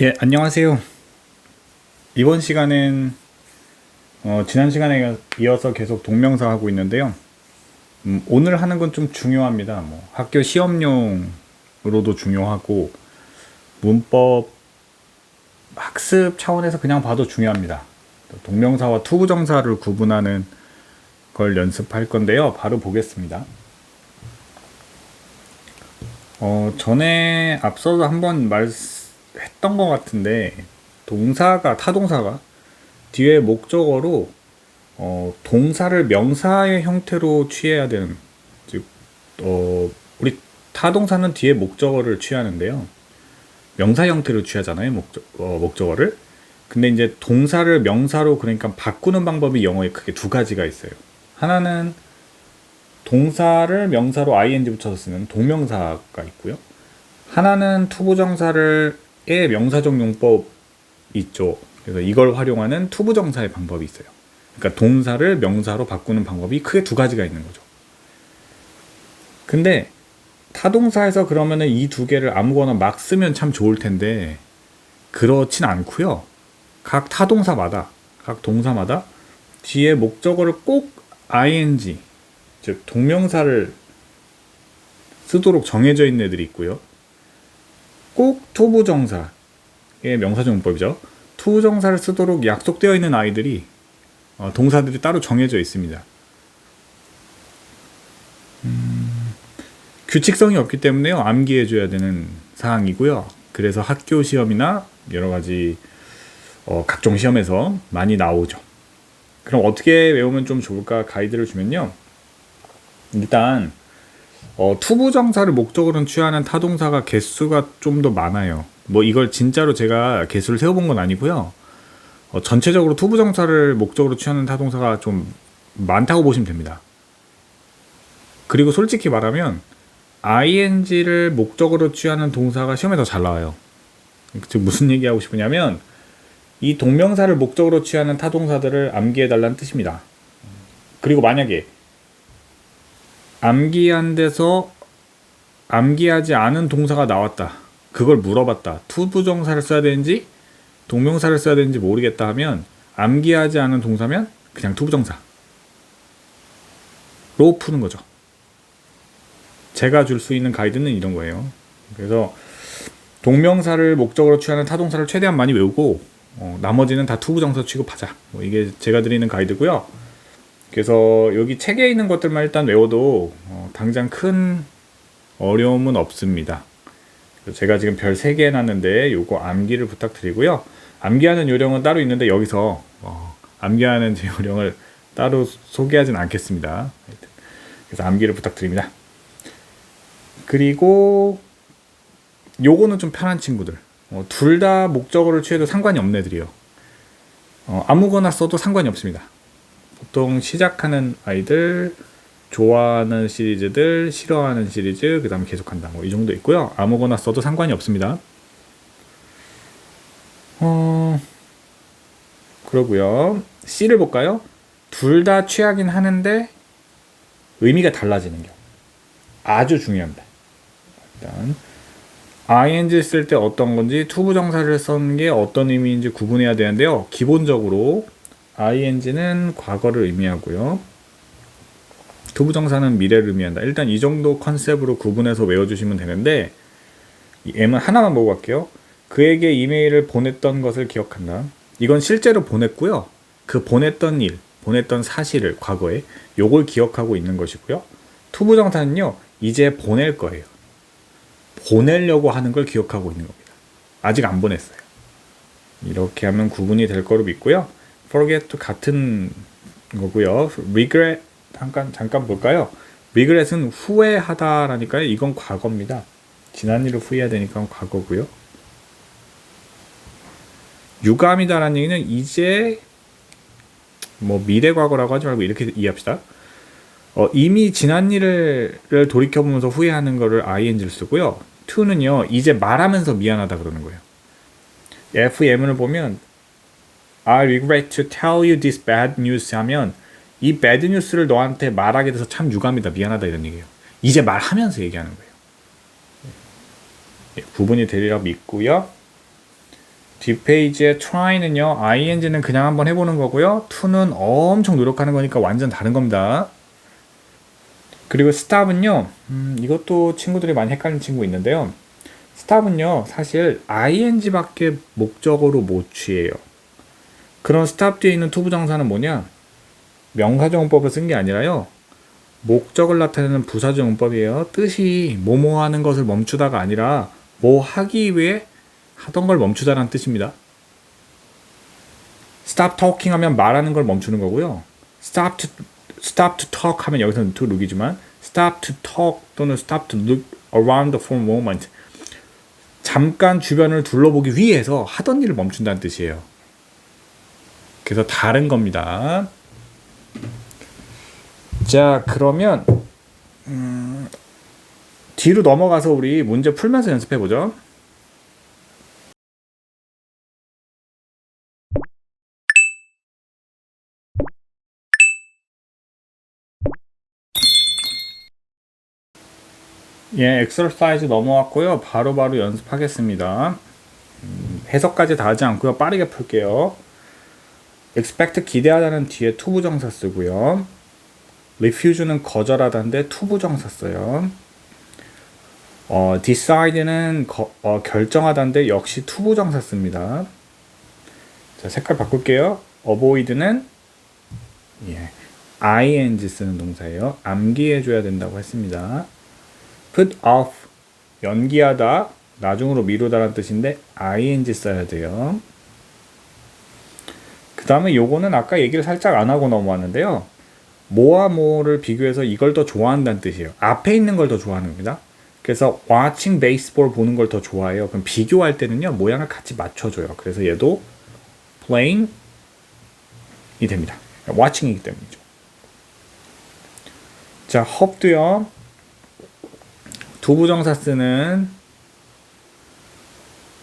예, 안녕하세요. 이번 시간은 어, 지난 시간에 이어서 계속 동명사 하고 있는데요. 음, 오늘 하는 건 좀 중요합니다. 뭐, 학교 시험용으로도 중요하고 문법 학습 차원에서 그냥 봐도 중요합니다. 동명사와 투부정사를 구분하는 걸 연습할 건데요. 바로 보겠습니다. 어, 전에 앞서서 한번 말 했던 것 같은데, 동사가, 타동사가 뒤에 목적어로, 어, 동사를 명사의 형태로 취해야 되는, 즉, 어, 우리 타동사는 뒤에 목적어를 취하는데요. 명사 형태로 취하잖아요, 목적, 어, 목적어를. 근데 이제 동사를 명사로 그러니까 바꾸는 방법이 영어에 크게 두 가지가 있어요. 하나는 동사를 명사로 ing 붙여서 쓰는 동명사가 있고요. 하나는 투부정사를 의 명사적 용법 있죠. 그래서 이걸 활용하는 투부정사의 방법이 있어요. 그러니까 동사를 명사로 바꾸는 방법이 크게 두 가지가 있는 거죠. 근데 타동사에서 그러면은 이 두 개를 아무거나 막 쓰면 참 좋을 텐데 그렇진 않고요. 각 타동사마다 각 동사마다 뒤에 목적어를 꼭 ing 즉 동명사를 쓰도록 정해져 있는 애들이 있고요. 꼭 투부정사의 명사정법이죠. 투부정사를 쓰도록 약속되어 있는 아이들이 어, 동사들이 따로 정해져 있습니다. 음, 규칙성이 없기 때문에요. 암기해줘야 되는 사항이고요. 그래서 학교 시험이나 여러 가지 어, 각종 시험에서 많이 나오죠. 그럼 어떻게 외우면 좀 좋을까 가이드를 주면요. 일단 어, 투부 정사를 목적으로 취하는 타동사가 개수가 좀 더 많아요. 뭐 이걸 진짜로 제가 개수를 세어본 건 아니고요. 어, 전체적으로 투부 정사를 목적으로 취하는 타동사가 좀 많다고 보시면 됩니다. 그리고 솔직히 말하면 ing를 목적으로 취하는 동사가 시험에 더 잘 나와요. 즉 무슨 얘기하고 싶으냐면 이 동명사를 목적으로 취하는 타동사들을 암기해 달라는 뜻입니다. 그리고 만약에 암기한 데서 암기하지 않은 동사가 나왔다. 그걸 물어봤다. 투부정사를 써야 되는지 동명사를 써야 되는지 모르겠다 하면 암기하지 않은 동사면 그냥 투부정사로 푸는 거죠. 제가 줄 수 있는 가이드는 이런 거예요. 그래서 동명사를 목적으로 취하는 타동사를 최대한 많이 외우고 어, 나머지는 다 투부정사 취급하자. 뭐 이게 제가 드리는 가이드고요. 그래서 여기 책에 있는 것들만 일단 외워도 어, 당장 큰 어려움은 없습니다. 제가 지금 별 3개 해놨는데 요거 암기를 부탁드리고요. 암기하는 요령은 따로 있는데 여기서 어, 암기하는 제 요령을 따로 소개하진 않겠습니다. 그래서 암기를 부탁드립니다. 그리고 요거는 좀 편한 친구들. 어, 둘 다 목적어를 취해도 상관이 없는 애들이요. 어, 아무거나 써도 상관이 없습니다. 보통 시작하는 아이들, 좋아하는 시리즈들, 싫어하는 시리즈, 그 다음에 계속한다. 뭐 이 정도 있고요. 아무거나 써도 상관이 없습니다. 어, 그러고요. C를 볼까요? 둘 다 취하긴 하는데 의미가 달라지는 경우. 아주 중요합니다. 일단 ing 쓸 때 어떤 건지 투부정사를 쓴게 어떤 의미인지 구분해야 되는데요. 기본적으로 ing는 과거를 의미하고요. 투부정사는 미래를 의미한다. 일단 이 정도 컨셉으로 구분해서 외워주시면 되는데 M은 하나만 보고 갈게요. 그에게 이메일을 보냈던 것을 기억한다. 이건 실제로 보냈고요. 그 보냈던 일, 보냈던 사실을 과거에 요걸 기억하고 있는 것이고요. 투부정사는요. 이제 보낼 거예요. 보내려고 하는 걸 기억하고 있는 겁니다. 아직 안 보냈어요. 이렇게 하면 구분이 될 거로 믿고요. Forget도 같은 거고요. regret 잠깐 잠깐 볼까요? regret은 후회하다라니까요. 이건 과거입니다. 지난 일을 후회해야 되니까 과거고요. 유감이다라는 얘기는 이제 뭐 미래 과거라고 하지 말고 이렇게 이해합시다. 어, 이미 지난 일을 돌이켜보면서 후회하는 거를 ing를 쓰고요. to는요, 이제 말하면서 미안하다 그러는 거예요. FM을 보면 I regret to tell you this bad news 하면 이 bad news를 너한테 말하게 돼서 참 유감이다 미안하다 이런 얘기예요. 이제 말하면서 얘기하는 거예요. 예, 구분이 되리라 믿고요. 뒷페이지에 try는요, ing는 그냥 한번 해보는 거고요. to는 엄청 노력하는 거니까 완전 다른 겁니다. 그리고 stop은요, 음, 이것도 친구들이 많이 헷갈리는 친구 있는데요. stop은요, 사실 ing밖에 목적어로 못 취해요. 그런 stop 뒤에 있는 투부정사는 뭐냐? 명사정법을 쓴 게 아니라요. 목적을 나타내는 부사정법이에요. 뜻이 뭐뭐 하는 것을 멈추다가 아니라 뭐 하기 위해 하던 걸 멈추다라는 뜻입니다. stop talking 하면 말하는 걸 멈추는 거고요. stop to stop to talk 하면 여기서는 to look이지만 stop to talk 또는 stop to look around for a moment 잠깐 주변을 둘러보기 위해서 하던 일을 멈춘다는 뜻이에요. 그래서 다른 겁니다. 자, 그러면 음, 뒤로 넘어가서 우리 문제 풀면서 연습해 보죠. 예, 엑서사이즈 넘어왔고요. 바로 바로 연습하겠습니다. 음, 해석까지 다 하지 않고요. 빠르게 풀게요. Expect 기대하다는 뒤에 투부정사 쓰고요. refuse는 거절하다인데 투부정사 써요. 어, decide는 거, 어, 결정하다인데 역시 투부정사 씁니다. 자, 색깔 바꿀게요. avoid는 예, ing 쓰는 동사예요. 암기해줘야 된다고 했습니다. put off 연기하다 나중으로 미루다라는 뜻인데 ing 써야 돼요. 그 다음에 요거는 아까 얘기를 살짝 안 하고 넘어왔는데요. 뭐와 뭐를 비교해서 이걸 더 좋아한다는 뜻이에요. 앞에 있는 걸 더 좋아하는 겁니다. 그래서 watching baseball 보는 걸 더 좋아해요. 그럼 비교할 때는요 모양을 같이 맞춰줘요. 그래서 얘도 playing 이 됩니다. watching이기 때문이죠. 자, hope도요. 두부정사 쓰는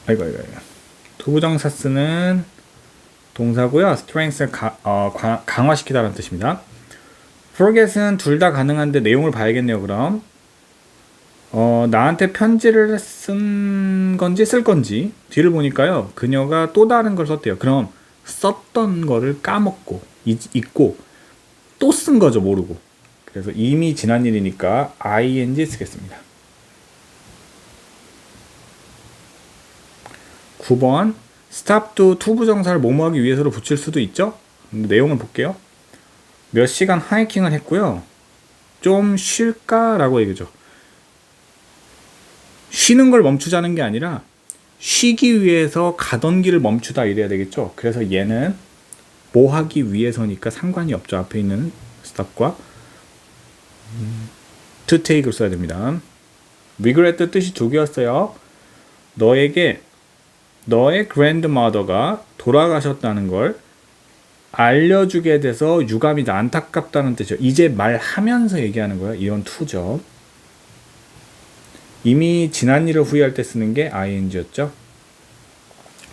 아이고 아이고 아이고 두부정사 쓰는 동사고요. strength를 가, 어, 가, 강화시키다라는 뜻입니다. forget은 둘 다 가능한데 내용을 봐야겠네요. 그럼 어, 나한테 편지를 쓴 건지 쓸 건지 뒤를 보니까요. 그녀가 또 다른 걸 썼대요. 그럼 썼던 거를 까먹고 잊, 잊고 또 쓴 거죠. 모르고. 그래서 이미 지난 일이니까 ing 쓰겠습니다. 9번 stop도 투부정사를 뭐뭐하기 위해서로 붙일 수도 있죠. 내용을 볼게요. 몇 시간 하이킹을 했고요. 좀 쉴까라고 얘기죠. 쉬는 걸 멈추자는 게 아니라 쉬기 위해서 가던 길을 멈추다 이래야 되겠죠. 그래서 얘는 뭐 하기 위해서니까 상관이 없죠. 앞에 있는 stop과 to take를 써야 됩니다. regret 뜻이 두 개였어요. 너에게 너의 grandmother가 돌아가셨다는 걸 알려주게 돼서 유감이다 안타깝다는 뜻이죠. 이제 말하면서 얘기하는 거예요. 이런 투죠. 이미 지난 일을 후회할 때 쓰는 게 ing였죠.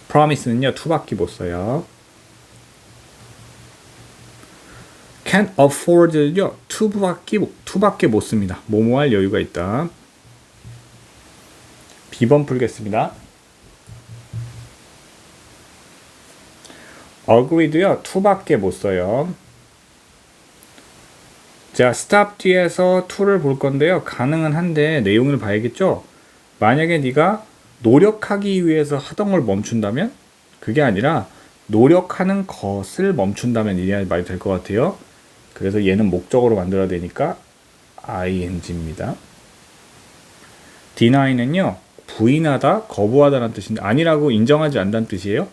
promise는요 투밖에 못 써요. can't afford요 투밖에 투밖에 못 씁니다. 뭐뭐 할 여유가 있다. B번 풀겠습니다. Agree도요 to밖에 못 써요. 자, stop 뒤에서 to를 볼 건데요. 가능은 한데 내용을 봐야겠죠. 만약에 네가 노력하기 위해서 하던 걸 멈춘다면 그게 아니라 노력하는 것을 멈춘다면 이해야 말이 될 것 같아요. 그래서 얘는 목적으로 만들어야 되니까 ing입니다. deny는요 부인하다, 거부하다라는 뜻인데 아니라고 인정하지 않다는 뜻이에요.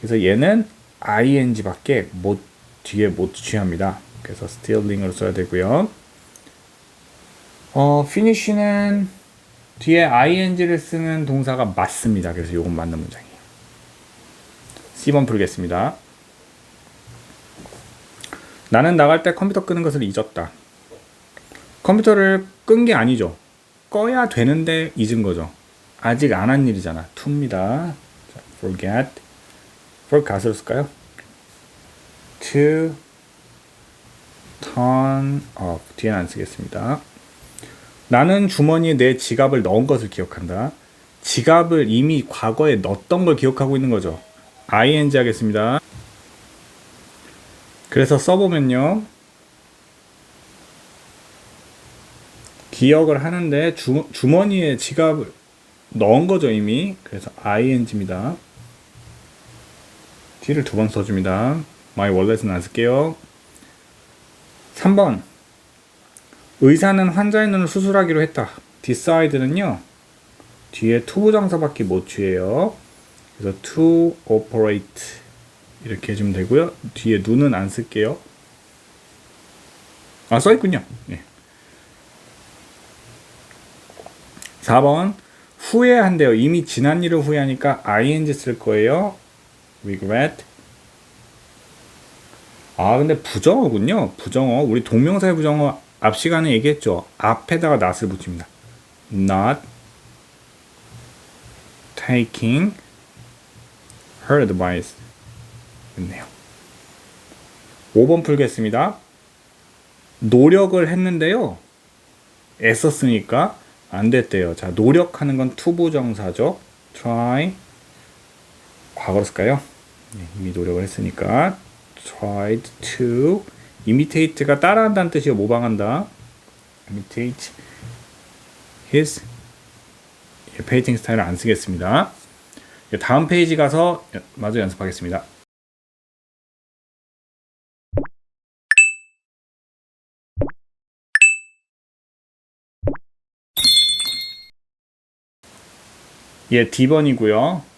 그래서 얘는 ing밖에 못 뒤에 못 취합니다. 그래서 stealing으로 써야 되고요. 어, finish는 뒤에 ing를 쓰는 동사가 맞습니다. 그래서 이건 맞는 문장이에요. C번 풀겠습니다. 나는 나갈 때 컴퓨터 끄는 것을 잊었다. 컴퓨터를 끈 게 아니죠. 꺼야 되는데 잊은 거죠. 아직 안 한 일이잖아. to입니다. forget. Forget으로 쓸까요? to turn off. 뒤에는 안 쓰겠습니다. 나는 주머니에 내 지갑을 넣은 것을 기억한다. 지갑을 이미 과거에 넣었던 걸 기억하고 있는 거죠. ing 하겠습니다. 그래서 써보면요. 기억을 하는데 주, 주머니에 지갑을 넣은 거죠 이미. 그래서 ing입니다. T를 두 번 써줍니다. My wallet은 안 쓸게요. 3번 의사는 환자의 눈을 수술하기로 했다. decide는요. 뒤에 투부정사밖에 못 취해요. 그래서 to operate 이렇게 해주면 되고요. 뒤에 눈은 안 쓸게요. 아 써있군요. 네. 4번 후회한대요. 이미 지난 일을 후회하니까 ing 쓸 거예요. Regret. 아 근데 부정어군요. 부정어. 우리 동명사의 부정어 앞 시간에 얘기했죠. 앞에다가 not을 붙입니다. not taking her advice. 있네요. 5번 풀겠습니다. 노력을 했는데요. 애썼으니까 안 됐대요. 자, 노력하는 건 투부정사죠. try 과거로 쓸까요? 네, 이미 노력을 했으니까 tried to imitate가 따라한다는 뜻이요. 모방한다. imitate his 페이팅 스타일을 안 쓰겠습니다. 다음 페이지 가서 마저 연습하겠습니다. 예, D번이고요.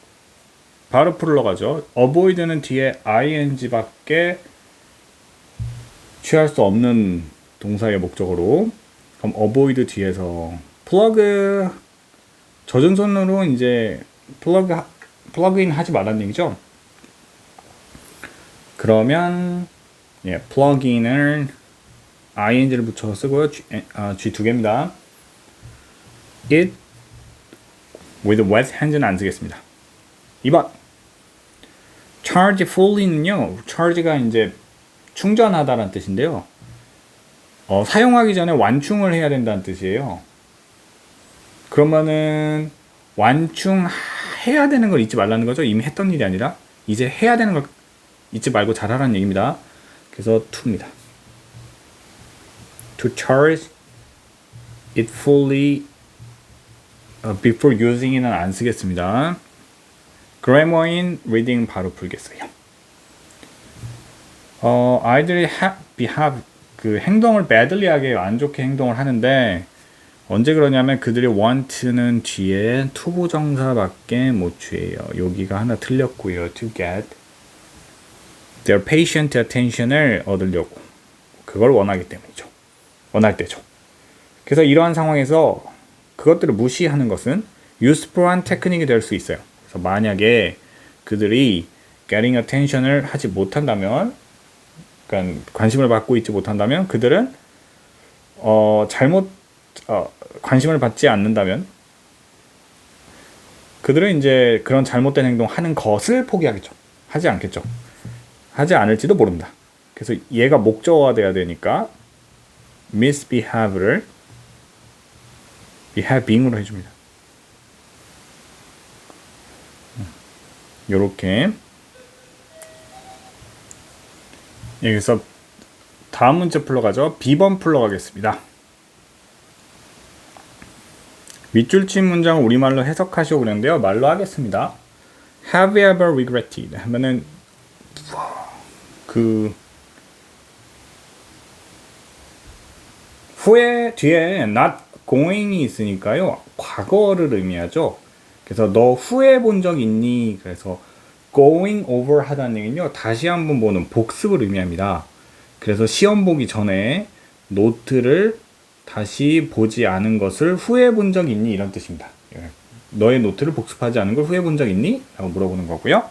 바로 풀러 가죠. avoid는 뒤에 ing밖에 취할 수 없는 동사의 목적으로 그럼 avoid 뒤에서 젖은 손으로 이제 플러그 플러그인 하지 말라는 얘기죠. 그러면 예, 플러그인을 ing를 붙여서 쓰고요. G, 아, 두 개입니다. it with wet hands는 안 쓰겠습니다. 2번 charge fully는요. charge가 이제 충전하다라는 뜻인데요. 어, 사용하기 전에 완충을 해야 된다는 뜻이에요. 그러면은 완충해야 되는 걸 잊지 말라는 거죠. 이미 했던 일이 아니라 이제 해야 되는 걸 잊지 말고 잘하라는 얘기입니다. 그래서 to입니다. To charge it fully uh, before using은 안 쓰겠습니다. Grammar인 reading 바로 풀겠어요. 어, 아이들이 have, behave 그 행동을 badly하게 안 좋게 행동을 하는데 언제 그러냐면 그들이 want는 뒤에 투부 정사밖에 못 취해요. 여기가 하나 틀렸고요. to get their patient attention을 얻으려고 그걸 원하기 때문이죠. 원할 때죠. 그래서 이러한 상황에서 그것들을 무시하는 것은 useful한 테크닉이 될 수 있어요. 그래서 만약에 그들이 getting attention을 하지 못한다면 그러니까 관심을 받고 있지 못한다면 그들은 어, 잘못 어, 관심을 받지 않는다면 그들은 이제 그런 잘못된 행동 하는 것을 포기하겠죠. 하지 않겠죠. 하지 않을지도 모릅니다. 그래서 얘가 목적어화돼야 되니까 misbehave를 behaving으로 해줍니다. 요렇게 여기서 다음 문제 풀러 가죠. B번 풀러 가겠습니다. 밑줄친 문장을 우리말로 해석하시오 그랬는데요. 말로 하겠습니다. Have you ever regretted? 하면은 그 후에 뒤에 not going이 있으니까요. 과거를 의미하죠. 그래서 너 후회 본적 있니? 그래서 going over 하다는 얘기는요. 다시 한번 보는 복습을 의미합니다. 그래서 시험 보기 전에 노트를 다시 보지 않은 것을 후회해 본 적 있니? 이런 뜻입니다. 예. 너의 노트를 복습하지 않은 걸 후회해 본 적 있니? 라고 물어보는 거고요.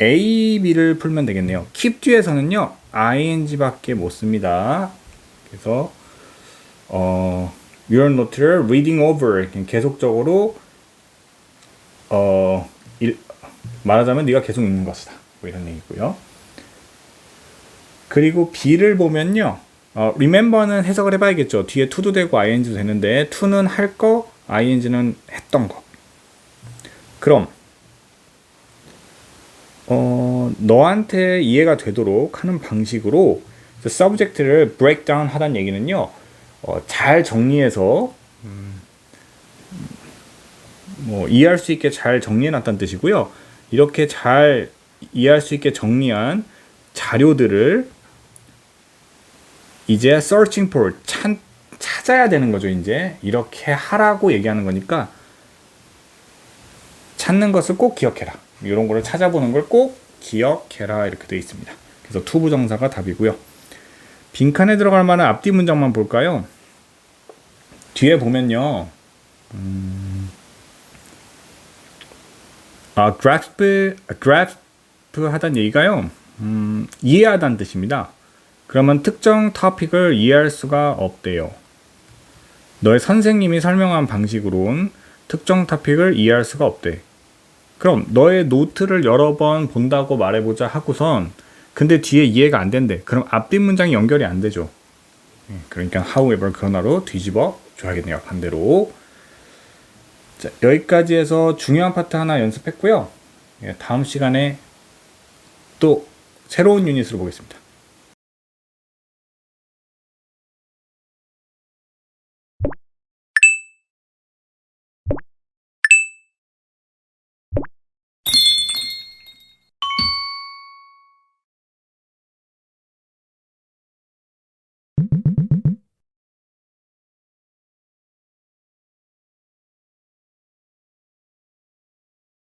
A, B를 풀면 되겠네요. keep 뒤에서는요, ing밖에 못 씁니다. 그래서, 어, your note를 reading over, 계속적으로, 어, 일, 말하자면 네가 계속 읽는 것이다. 뭐 이런 얘기고요. 그리고 B를 보면요, 어, remember는 해석을 해봐야겠죠. 뒤에 to도 되고 ing도 되는데 to는 할 거, ing는 했던 거. 그럼 어, 너한테 이해가 되도록 하는 방식으로 subject를 break down 하단 얘기는요. 어, 잘 정리해서 음, 뭐 이해할 수 있게 잘 정리해 놨다는 뜻이고요. 이렇게 잘 이해할 수 있게 정리한 자료들을 이제 searching for 찾, 찾아야 되는 거죠. 이제 이렇게 하라고 얘기하는 거니까 찾는 것을 꼭 기억해라. 이런 거를 찾아보는 걸 꼭 기억해라 이렇게 되어 있습니다. 그래서 투부 정사가 답이고요. 빈칸에 들어갈 만한 앞뒤 문장만 볼까요? 뒤에 보면요. 음, 아, grasp, grasp 하단 얘기가요. 음, 이해하다는 뜻입니다. 그러면 특정 토픽을 이해할 수가 없대요. 너의 선생님이 설명한 방식으로는 특정 토픽을 이해할 수가 없대. 그럼 너의 노트를 여러 번 본다고 말해보자 하고선 근데 뒤에 이해가 안 된대. 그럼 앞뒤 문장이 연결이 안 되죠. 예, 그러니까 however 그 하나로 뒤집어 줘야겠네요. 반대로. 자, 여기까지 해서 중요한 파트 하나 연습했고요. 예, 다음 시간에 또 새로운 유닛으로 보겠습니다.